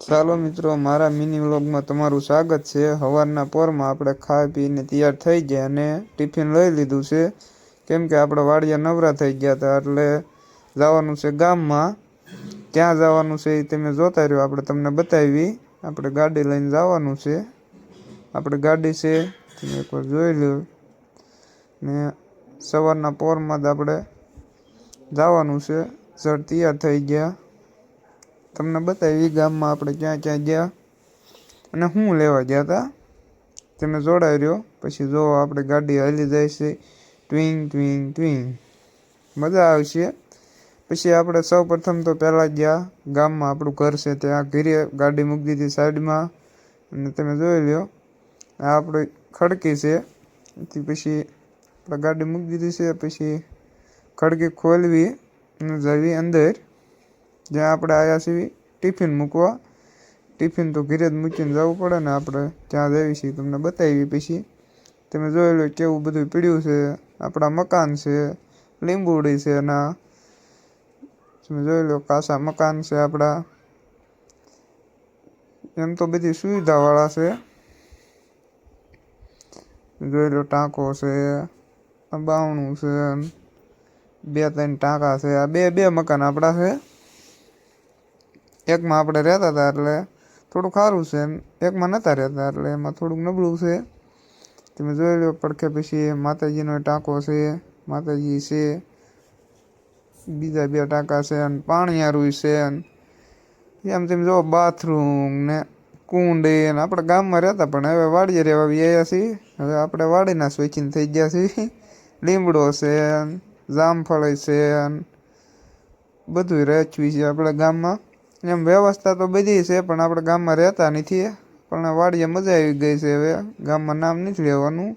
ચાલો મિત્રો, મારા મિની વ્લોગમાં તમારું સ્વાગત છે. સવારના પોરમાં આપણે ખાઈ પીને તૈયાર થઈ ગયા અને ટિફિન લઈ લીધું છે. કેમ કે આપણે વાડિયા નવરા થઈ ગયા હતા, એટલે જવાનું છે ગામમાં. ક્યાં જવાનું છે એ તમે જોતા રહ્યો, આપણે તમને બતાવી. આપણે ગાડી લઈને જવાનું છે. આપણે ગાડી છે, તમે એકવાર જોઈ લો. ને સવારના પોરમાં જ આપણે જવાનું છે. સર, તૈયાર થઈ ગયા. તમને બતાવી, ગામમાં આપણે ક્યાં ક્યાં ગયા અને શું લેવા ગયા હતા તમે જોડાઈ રહ્યો, પછી જો આપણે ગાડી હાલી જાય છે, ટ્વિંગ ટ્વિંગ ટ્વિંગ. મજા આવશે. પછી આપણે સૌ પ્રથમ તો પહેલાં ગયા, ગામમાં આપણું ઘર છે ત્યાં. ઘીરે ગાડી મૂકી દીધી સાઈડમાં. અને તમે જોઈ લ્યો, આ આપણી ખડકી છે. એથી પછી આપણે ગાડી મૂકી દીધી છે, પછી ખડકી ખોલવી અને જવી અંદર. જ્યાં આપણે આવ્યા છીએ, ટિફિન મૂકવા. ટિફિન તો ઘીરે જ મૂકીને જવું પડે ને આપણે ત્યાં જઈએ છીએ. તમને બતાવી પછી. તમે જોઈ લો કેવું બધું પીડ્યું છે. આપણા મકાન છે, લીંબુડી છે ના તમે જોઈ લો કાસા મકાન છે આપણા. એમ તો બધી સુવિધાવાળા છે. જોઈ લો ટાંકો છે બાવણું છે બે ત્રણ ટાંકા છે. આ બે બે મકાન આપણા છે. એકમાં આપણે રહેતા હતા એટલે થોડું સારું છે ને એકમાં નહોતા રહેતા એટલે એમાં થોડુંક નબળું છે. તમે જોઈ લો પડખે પછી માતાજીનો ટાંકો છે, માતાજી છે, બીજા બે ટાંકા છે અને પાણીયારું છે અને એમ તમે જો બાથરૂમ ને કુંડી ને આપણે ગામમાં રહેતા પણ હવે વાડીએ રહેવા આવ્યા છીએ. હવે આપણે વાડીના સ્વિચિંગ થઈ ગયા છીએ. લીમડો છે જામફળ છે બધું રચવી છે આપણે ગામમાં. એમ વ્યવસ્થા તો બધી છે, પણ આપણે ગામમાં રહેતા નથી પણ વાડીએ મજા આવી ગઈ છે હવે. ગામમાં નામ નથી લેવાનું.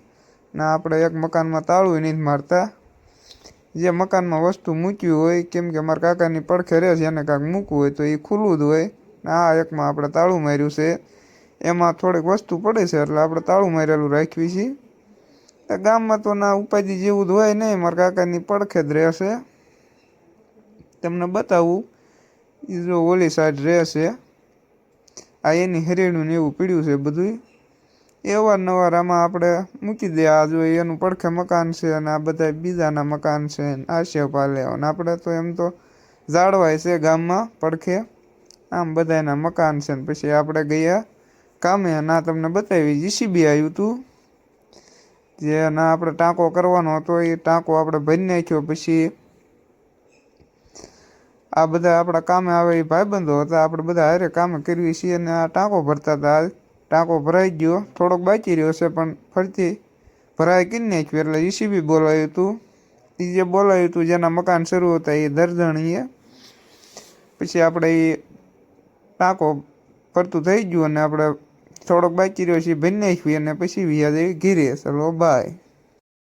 ના આપણે એક મકાનમાં તાળું નથી મારતા. જે મકાનમાં વસ્તુ મૂક્યું હોય, કેમ કે મારા કાકાની પડખે રહે છે, એને કાંઈક મૂકવું હોય તો એ ખુલ્લું જ હોય. આ એકમાં આપણે તાળું માર્યું છે. એમાં થોડીક વસ્તુ પડે છે, એટલે આપણે તાળું મારેલું રાખવી છીએ ગામમાં તો ના ઉપાધિ જેવું જ હોય નહીં મારા કાકાની પડખે જ રહેશે તમને બતાવું એ જો ઓલી સાઈડ રહેશે આ એની હરેણું ને એવું પીડ્યું છે બધું એ અવારનવાર આમાં આપણે મૂકી દે. આ જો એનું પડખે મકાન છે અને આ બધા બીજાના મકાન છે ને પાલે અને આપણે તો એમ તો જાળવાય છે ગામમાં પડખે. આમ બધાના મકાન છે ને પછી આપણે ગયા કામે. ના તમને બતાવી જીસીબી આવ્યું હતું જે ના આપણે ટાંકો કરવાનો હતો, એ ટાંકો આપણે ભરી નાખ્યો. પછી આ બધા આપણા કામે આવે એ ભાઈબંધો હતા. આપણે બધા હારે કામે કરીએ છીએ અને આ ટાંકો ભરતા હતા. ટાંકો ભરાઈ ગયો. થોડોક બાકી રહ્યો છે, પણ ફરતી ભરાઈ કરી નાખ્યું. એટલે ઈસીબી બોલાવ્યું હતું એ જે બોલાવ્યું હતું જેના મકાન શરૂ હતા, એ દરધણીએ પછી આપણે એ ટાંકો ફરતું થઈ ગયું અને આપણે થોડોક બાકી રહ્યો છે ભરી નાખ્યું અને પછી વ્યાજ ઘીરે ચલો બાય